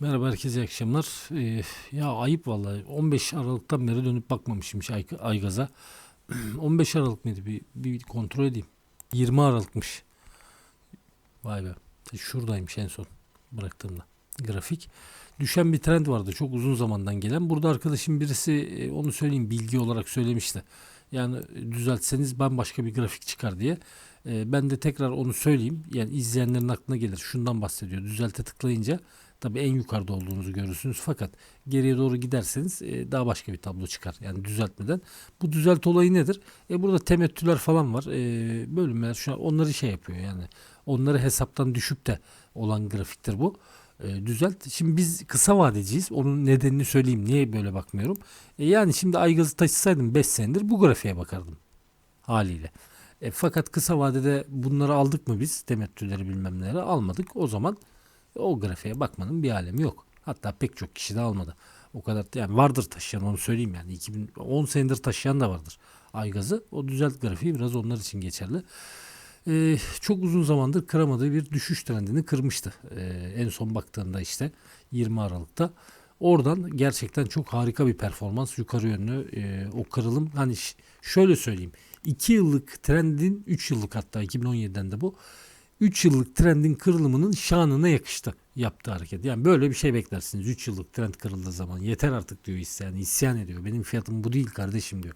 Merhaba herkese iyi akşamlar. Ee, ya ayıp vallahi 15 Aralık'tan beri dönüp bakmamışım Ay, Aygaz'a. 15 Aralık mıydı bir, bir kontrol edeyim. 20 Aralık'mış. Vay be. Şuradaymış en son bıraktığımda. Grafik. Düşen bir trend vardı çok uzun zamandan gelen. Burada arkadaşım birisi e, onu söyleyeyim bilgi olarak söylemişti. Yani düzeltseniz bambaşka bir grafik çıkar diye. E, ben de tekrar onu söyleyeyim. Yani izleyenlerin aklına gelir. Şundan bahsediyor. Düzelte tıklayınca Tabii en yukarıda olduğunuzu görürsünüz fakat geriye doğru giderseniz e, daha başka bir tablo çıkar. Yani düzeltmeden. Bu düzelt olayı nedir? E, burada temettüler falan var. E, bölümler şu an onları şey yapıyor yani. Onları hesaptan düşüp de olan grafiktir bu. E, düzelt. Şimdi biz kısa vadeciyiz. Onun nedenini söyleyeyim. Niye böyle bakmıyorum? E, yani şimdi Aygaz'ı taşısaydım 5 senedir bu grafiğe bakardım. Haliyle. E, fakat kısa vadede bunları aldık mı biz? Temettüleri bilmem neleri almadık. O zaman o grafiğe bakmanın bir alemi yok. Hatta pek çok kişi de almadı. O kadar yani vardır taşıyan onu söyleyeyim yani 2010 senedir taşıyan da vardır Aygaz'ı. O düzelt grafiği biraz onlar için geçerli. Ee, çok uzun zamandır kıramadığı bir düşüş trendini kırmıştı. Ee, en son baktığında işte 20 Aralık'ta. Oradan gerçekten çok harika bir performans yukarı yönlü e, o kırılım hani şöyle söyleyeyim 2 yıllık trendin 3 yıllık hatta 2017'den de bu 3 yıllık trendin kırılımının şanına yakıştı yaptığı hareket. Yani böyle bir şey beklersiniz. 3 yıllık trend kırıldığı zaman yeter artık diyor isyan. İsyan ediyor. Benim fiyatım bu değil kardeşim diyor.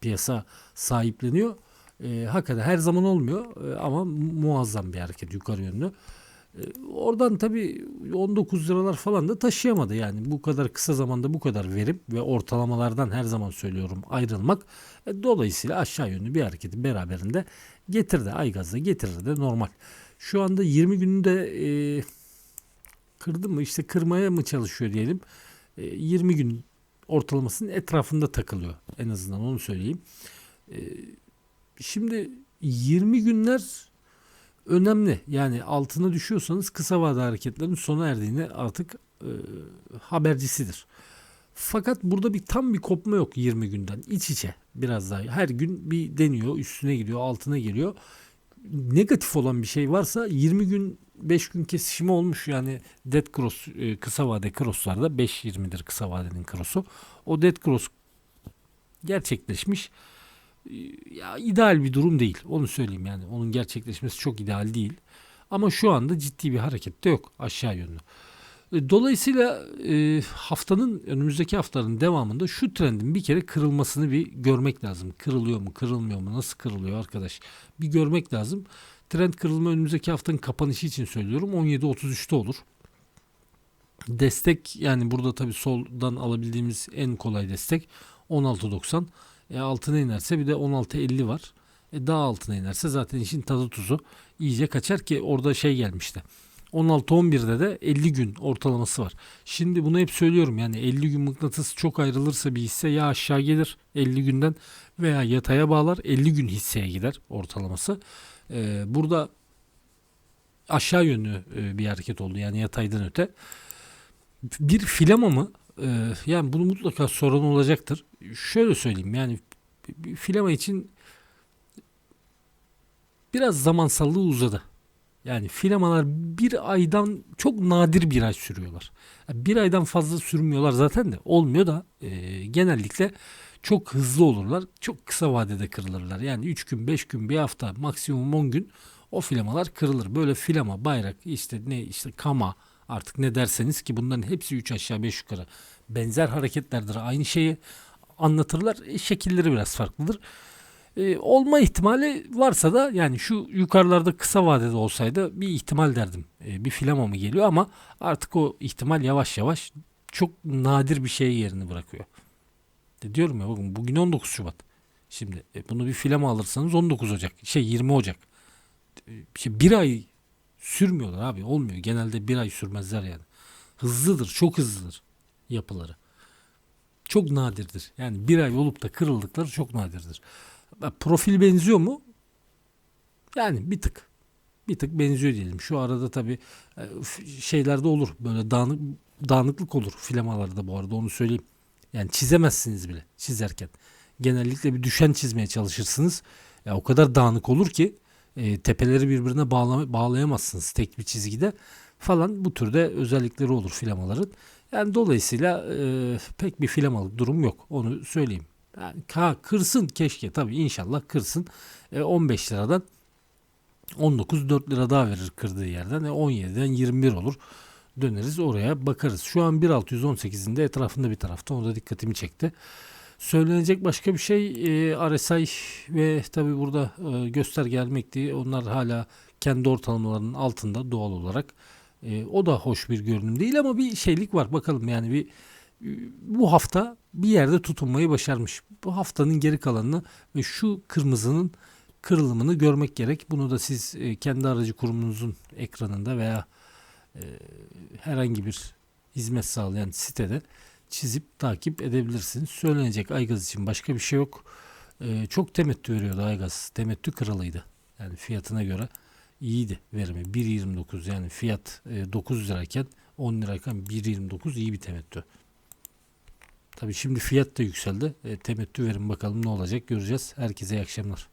Piyasa sahipleniyor. E, hakikaten her zaman olmuyor e, ama muazzam bir hareket yukarı yönlü. E, oradan tabii 19 liralar falan da taşıyamadı. Yani bu kadar kısa zamanda bu kadar verim ve ortalamalardan her zaman söylüyorum ayrılmak. E, dolayısıyla aşağı yönlü bir hareketi beraberinde getirdi. Aygaz'da getirir de normal. Şu anda 20 günde e, kırdı mı işte kırmaya mı çalışıyor diyelim. E, 20 gün ortalamasının etrafında takılıyor. En azından onu söyleyeyim. E, şimdi 20 günler önemli. Yani altına düşüyorsanız kısa vade hareketlerin sona erdiğini artık e, habercisidir. Fakat burada bir tam bir kopma yok 20 günden. İç içe biraz daha. Her gün bir deniyor, üstüne gidiyor, altına geliyor negatif olan bir şey varsa 20 gün 5 gün kesişimi olmuş yani dead cross e, kısa vade crosslarda 5-20'dir kısa vadenin crossu. O dead cross gerçekleşmiş. Ya ideal bir durum değil. Onu söyleyeyim yani. Onun gerçekleşmesi çok ideal değil. Ama şu anda ciddi bir hareket de yok aşağı yönlü. E, dolayısıyla e, haftanın önümüzdeki haftanın devamında şu trendin bir kere kırılmasını bir görmek lazım. Kırılıyor mu, kırılmıyor mu, nasıl kırılıyor arkadaş? Bir görmek lazım. Trend kırılma önümüzdeki haftanın kapanışı için söylüyorum. 17.33'te olur. Destek yani burada tabii soldan alabildiğimiz en kolay destek 16.90. E altına inerse bir de 16.50 var. E daha altına inerse zaten işin tadı tuzu iyice kaçar ki orada şey gelmişti. 16-11'de de 50 gün ortalaması var. Şimdi bunu hep söylüyorum yani 50 gün mıknatıs çok ayrılırsa bir hisse ya aşağı gelir 50 günden veya yataya bağlar 50 gün hisseye gider ortalaması. Ee, burada aşağı yönlü e, bir hareket oldu yani yataydan öte. Bir filama mı? Ee, yani bunu mutlaka soran olacaktır. Şöyle söyleyeyim yani filama için biraz zamansallığı uzadı. Yani filamalar bir aydan çok nadir bir ay sürüyorlar. bir aydan fazla sürmüyorlar zaten de olmuyor da e, genellikle çok hızlı olurlar. Çok kısa vadede kırılırlar. Yani 3 gün, 5 gün, bir hafta, maksimum 10 gün o filamalar kırılır. Böyle filama, bayrak, işte ne işte kama artık ne derseniz ki bunların hepsi 3 aşağı 5 yukarı benzer hareketlerdir. Aynı şeyi anlatırlar. E, şekilleri biraz farklıdır e, olma ihtimali varsa da yani şu yukarılarda kısa vadede olsaydı bir ihtimal derdim. E, bir filama mı geliyor ama artık o ihtimal yavaş yavaş çok nadir bir şey yerini bırakıyor. De diyorum ya bakın bugün 19 Şubat. Şimdi e, bunu bir filama alırsanız 19 Ocak. Şey 20 Ocak. E, şey, bir ay sürmüyorlar abi olmuyor. Genelde bir ay sürmezler yani. Hızlıdır çok hızlıdır yapıları. Çok nadirdir. Yani bir ay olup da kırıldıkları çok nadirdir. Profil benziyor mu? Yani bir tık. Bir tık benziyor diyelim. Şu arada tabii e, şeylerde olur. Böyle dağınık, dağınıklık olur filamalarda bu arada onu söyleyeyim. Yani çizemezsiniz bile çizerken. Genellikle bir düşen çizmeye çalışırsınız. Ya o kadar dağınık olur ki e, tepeleri birbirine bağla, bağlayamazsınız tek bir çizgide. falan bu türde özellikleri olur filamaların. Yani dolayısıyla e, pek bir filamalık durum yok. Onu söyleyeyim. Yani ha, kırsın keşke tabii inşallah kırsın. E, 15 liradan 19 4 lira daha verir kırdığı yerden. E, 17'den 21 olur. Döneriz oraya bakarız. Şu an 1.618'in de etrafında bir tarafta. O da dikkatimi çekti. Söylenecek başka bir şey e, RSI ve tabi burada e, gösterge gelmekti. Onlar hala kendi ortalamalarının altında doğal olarak. E, o da hoş bir görünüm değil ama bir şeylik var. Bakalım yani bir e, bu hafta bir yerde tutunmayı başarmış. Bu haftanın geri kalanını ve şu kırmızının kırılımını görmek gerek. Bunu da siz e, kendi aracı kurumunuzun ekranında veya e, herhangi bir hizmet sağlayan sitede çizip takip edebilirsiniz. Söylenecek Aygaz için başka bir şey yok. E, çok temettü veriyordu Aygaz. Temettü kralıydı. Yani fiyatına göre iyiydi verimi. 1.29 yani fiyat e, 9 lirayken 10 lirayken 1.29 iyi bir temettü. Tabii şimdi fiyat da yükseldi. E, temettü verin bakalım ne olacak göreceğiz. Herkese iyi akşamlar.